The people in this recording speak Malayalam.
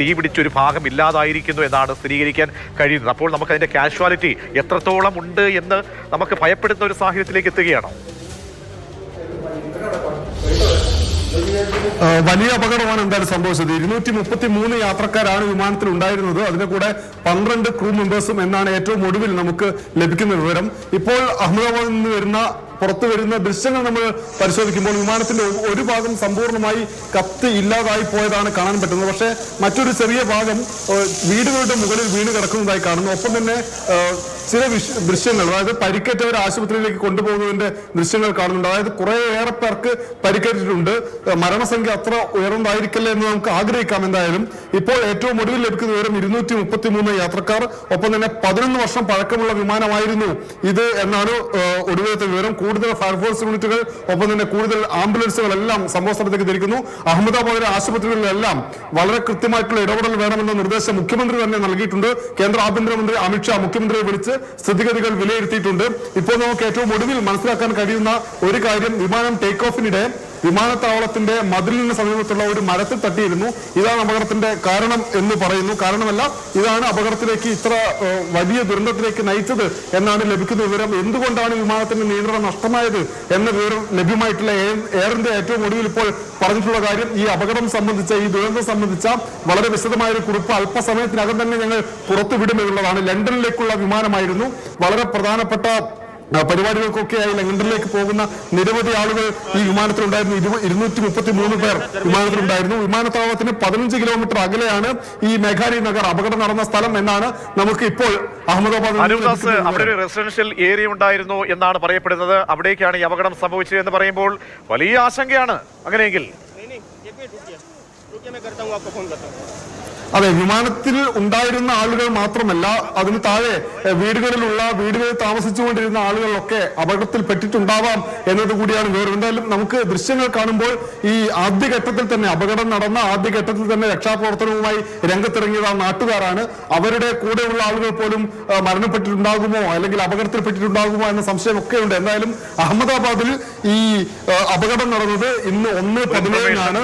തീ പിടിച്ചൊരു ഭാഗം ഇല്ലാതായിരിക്കുന്നു എന്നാണ് സ്ഥിരീകരിക്കാൻ കഴിയുന്നത്. അപ്പോൾ നമുക്ക് അതിന്റെ കാഷ്വാലിറ്റി എത്രത്തോളം ഉണ്ട് എന്ന് നമുക്ക് ഭയപ്പെടുന്ന ഒരു സാഹചര്യത്തിലേക്ക് എത്തുകയാണോ? വലിയ അപകടമാണ് എന്തായാലും സംഭവിച്ചത്. ഇരുന്നൂറ്റി മുപ്പത്തി മൂന്ന് യാത്രക്കാരാണ് വിമാനത്തിൽ ഉണ്ടായിരുന്നത് അതിന്റെ കൂടെ പന്ത്രണ്ട് ക്രൂ മെമ്പേഴ്സും എന്നാണ് ഏറ്റവും ഒടുവിൽ നമുക്ക് ലഭിക്കുന്ന വിവരം. ഇപ്പോൾ അഹമ്മദാബാദിൽ നിന്ന് വരുന്ന പുറത്തു വരുന്ന ദൃശ്യങ്ങൾ നമ്മൾ പരിശോധിക്കുമ്പോൾ വിമാനത്തിന്റെ ഒരു- ഭാഗം സമ്പൂർണമായി കത്തി ഇല്ലാതായി പോയതാണ് കാണാൻ പറ്റുന്നത്. പക്ഷേ മറ്റൊരു ചെറിയ ഭാഗം വീടുകളുടെ മുകളിൽ വീണ് കിടക്കുന്നതായി കാണുന്നു. ഒപ്പം തന്നെ ചില ദൃശ്യങ്ങൾ അതായത് പരിക്കേറ്റവർ ആശുപത്രിയിലേക്ക് കൊണ്ടുപോകുന്നതിന്റെ ദൃശ്യങ്ങൾ കാണുന്നുണ്ട്. അതായത് കുറേയേറെ പേർക്ക് പരിക്കേറ്റിട്ടുണ്ട്. മരണസംഖ്യ അത്ര ഉയർന്നതായിരിക്കില്ല എന്ന് നമുക്ക് ആഗ്രഹിക്കാം എന്തായാലും. ഇപ്പോൾ ഏറ്റവും ഒടുവിൽ ലഭിക്കുന്ന വിവരം ഇരുന്നൂറ്റി മുപ്പത്തി മൂന്ന് യാത്രക്കാർ ഒപ്പം തന്നെ പതിനൊന്ന് വർഷം പഴക്കമുള്ള വിമാനമായിരുന്നു ഇത് എന്നാണ് ഒടുവിലത്തെ വിവരം. കൂടുതൽ ഫയർഫോഴ്സ് യൂണിറ്റുകൾ ഒപ്പം തന്നെ കൂടുതൽ ആംബുലൻസുകളെല്ലാം സംഭവ സ്ഥലത്തേക്ക് തിരിക്കുന്നു. അഹമ്മദാബാദിലെ ആശുപത്രികളിലെല്ലാം വളരെ കൃത്യമായിട്ടുള്ള ഇടപെടൽ വേണമെന്ന നിർദ്ദേശം മുഖ്യമന്ത്രി തന്നെ നൽകിയിട്ടുണ്ട്. കേന്ദ്ര ആഭ്യന്തരമന്ത്രി അമിത്ഷാ മുഖ്യമന്ത്രിയെ വിളിച്ച് സ്ഥിതിഗതികൾ വിലയിരുത്തിയിട്ടുണ്ട്. ഇപ്പോൾ നമുക്ക് ഏറ്റവും ഒടുവിൽ മനസ്സിലാക്കാൻ കഴിയുന്ന ഒരു കാര്യം വിമാനം ടേക്ക് ഓഫിനിടെ വിമാനത്താവളത്തിന്റെ മതിലിന് സമീപത്തുള്ള ഒരു മരത്തിൽ തട്ടിയിരുന്നു. ഇതാണ് അപകടത്തിന്റെ കാരണം എന്ന് പറയുന്നു. കാരണമല്ല ഇതാണ് അപകടത്തിലേക്ക് ഇത്ര വലിയ ദുരന്തത്തിലേക്ക് നയിച്ചത് എന്നാണ് ലഭിക്കുന്ന വിവരം. എന്തുകൊണ്ടാണ് വിമാനത്തിന്റെ നിയന്ത്രണം നഷ്ടമായത് എന്ന വിവരം ലഭ്യമായിട്ടുള്ള എയർ- ഇന്ത്യ ഏറ്റവും ഒടുവിൽ ഇപ്പോൾ പറഞ്ഞിട്ടുള്ള കാര്യം ഈ അപകടം സംബന്ധിച്ച ഈ ദുരന്തം സംബന്ധിച്ച വളരെ വിശദമായ ഒരു കുറിപ്പ് അല്പസമയത്തിനകം തന്നെ ഞങ്ങൾ പുറത്തുവിടുമെന്നുള്ളതാണ്. ലണ്ടനിലേക്കുള്ള വിമാനമായിരുന്നു. വളരെ പ്രധാനപ്പെട്ട പരിപാടികൾക്കൊക്കെയായി ലണ്ടനിലേക്ക് പോകുന്ന നിരവധി ആളുകൾ ഈ വിമാനത്തിലുണ്ടായിരുന്നു. ഇരു- ഇരുന്നൂറ്റി മുപ്പത്തി മൂന്ന് പേർ വിമാനത്തിലുണ്ടായിരുന്നു. വിമാനത്താവളത്തിന് പതിനഞ്ച് കിലോമീറ്റർ അകലെയാണ് ഈ മേഘാലി നഗർ അപകടം നടന്ന സ്ഥലം എന്നാണ് നമുക്ക് ഇപ്പോൾ അഹമ്മദാബാദ് അവിടെ ഒരു റെസിഡൻഷ്യൽ ഏരിയ ഉണ്ടായിരുന്നു എന്നാണ് പറയപ്പെടുന്നത്. അവിടേക്കാണ് ഈ അപകടം സംഭവിച്ചത് എന്ന് പറയുമ്പോൾ വലിയ ആശങ്കയാണ്. അങ്ങനെയെങ്കിൽ അതെ വിമാനത്തിൽ ഉണ്ടായിരുന്ന ആളുകൾ മാത്രമല്ല അതിന് താഴെ വീടുകളിലുള്ള വീടുകളിൽ താമസിച്ചുകൊണ്ടിരുന്ന ആളുകളൊക്കെ അപകടത്തിൽ പെട്ടിട്ടുണ്ടാവാം എന്നത് കൂടിയാണ് വിവരം. എന്തായാലും നമുക്ക് ദൃശ്യങ്ങൾ കാണുമ്പോൾ ഈ ആദ്യഘട്ടത്തിൽ തന്നെ അപകടം നടന്ന ആദ്യഘട്ടത്തിൽ തന്നെ രക്ഷാപ്രവർത്തനവുമായി രംഗത്തിറങ്ങിയത് ആ നാട്ടുകാരാണ്. അവരുടെ കൂടെയുള്ള ആളുകൾ പോലും മരണപ്പെട്ടിട്ടുണ്ടാകുമോ അല്ലെങ്കിൽ അപകടത്തിൽപ്പെട്ടിട്ടുണ്ടാകുമോ എന്ന സംശയമൊക്കെ ഉണ്ട് എന്തായാലും അഹമ്മദാബാദിൽ ഈ അപകടം നടന്നത് ഇന്ന് ഒന്ന് പതിനേഴിനാണ്.